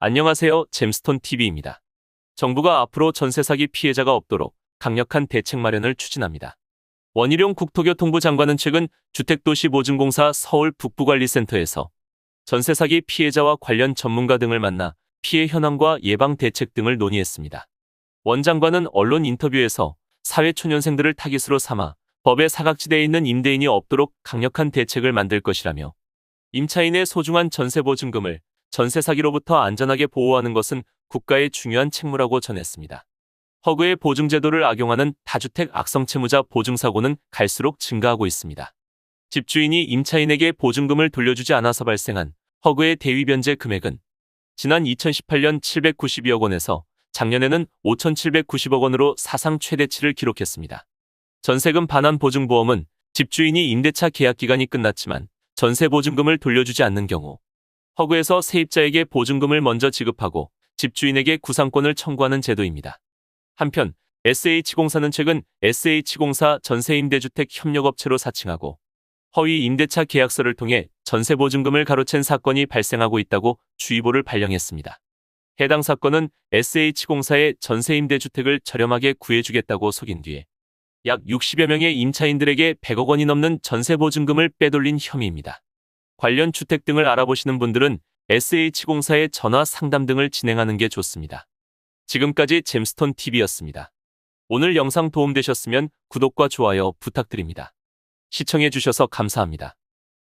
안녕하세요. 잼스톤 TV입니다. 정부가 앞으로 전세 사기 피해자가 없도록 강력한 대책 마련을 추진합니다. 원희룡 국토교통부 장관은 최근 주택도시보증공사 서울 북부관리센터에서 전세 사기 피해자와 관련 전문가 등을 만나 피해 현황과 예방 대책 등을 논의했습니다. 원 장관은 언론 인터뷰에서 사회 초년생들을 타깃으로 삼아 법의 사각지대에 있는 임대인이 없도록 강력한 대책을 만들 것이라며 임차인의 소중한 전세 보증금을 전세 사기로부터 안전하게 보호하는 것은 국가의 중요한 책무라고 전했습니다. 허그의 보증제도를 악용하는 다주택 악성 채무자 보증사고는 갈수록 증가하고 있습니다. 집주인이 임차인에게 보증금을 돌려주지 않아서 발생한 허그의 대위변제 금액은 지난 2018년 792억 원에서 작년에는 5,790억 원으로 사상 최대치를 기록했습니다. 전세금 반환 보증보험은 집주인이 임대차 계약 기간이 끝났지만 전세 보증금을 돌려주지 않는 경우 허구에서 세입자에게 보증금을 먼저 지급하고 집주인에게 구상권을 청구하는 제도입니다. 한편 SH공사는 최근 SH공사 전세임대주택 협력업체로 사칭하고 허위 임대차 계약서를 통해 전세보증금을 가로챈 사건이 발생하고 있다고 주의보를 발령했습니다. 해당 사건은 SH공사의 전세임대주택을 저렴하게 구해주겠다고 속인 뒤에 약 60여 명의 임차인들에게 100억 원이 넘는 전세보증금을 빼돌린 혐의입니다. 관련 주택 등을 알아보시는 분들은 SH공사의 전화 상담 등을 진행하는 게 좋습니다. 지금까지 잼스톤 TV였습니다. 오늘 영상 도움되셨으면 구독과 좋아요 부탁드립니다. 시청해주셔서 감사합니다.